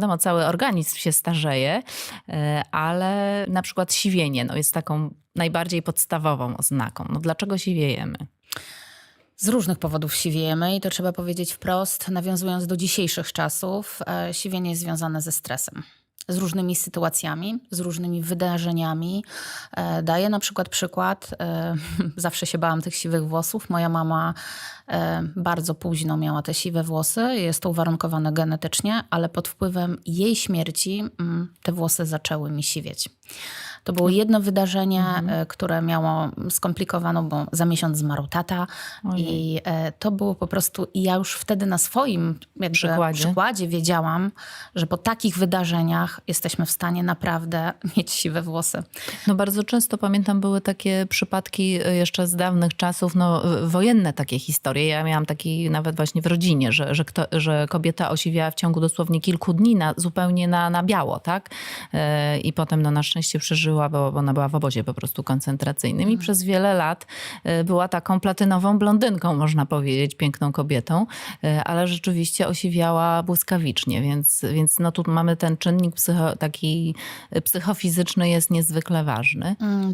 Wiadomo, cały organizm się starzeje, e, ale na przykład siwienie no, jest taką najbardziej podstawową oznaką. No, dlaczego siwiejemy? Z różnych powodów siwiejemy i to trzeba powiedzieć wprost, nawiązując do dzisiejszych czasów, e, siwienie jest związane ze stresem. Z różnymi sytuacjami, z różnymi wydarzeniami. E, Daję na przykład przykład. e, Zawsze się bałam tych siwych włosów. Moja mama e, bardzo późno miała te siwe włosy. Jest to uwarunkowane genetycznie, ale pod wpływem jej śmierci mm, te włosy zaczęły mi siwieć. To było jedno wydarzenie, e, które miało skomplikowaną, bo za miesiąc zmarł tata. I e, to było po prostu, i ja już wtedy na swoim Przykładzie. przykładzie wiedziałam, że po takich wydarzeniach jesteśmy w stanie naprawdę mieć siwe włosy. No bardzo często pamiętam były takie przypadki y, jeszcze z dawnych czasów, no wojenne takie historie. Ja miałam taki nawet właśnie w rodzinie, że, że, kto, że kobieta osiwiała w ciągu dosłownie kilku dni na, zupełnie na, na biało, tak? E, I potem no na szczęście przeżyła, bo, bo ona była w obozie po prostu koncentracyjnym i przez wiele lat e, była taką platynową blondynką, można powiedzieć, piękną kobietą, e, ale rzeczywiście osiwiała błyskawicznie, więc, więc no tu mamy ten czynnik psycho, taki psychofizyczny jest niezwykle ważny. Mm,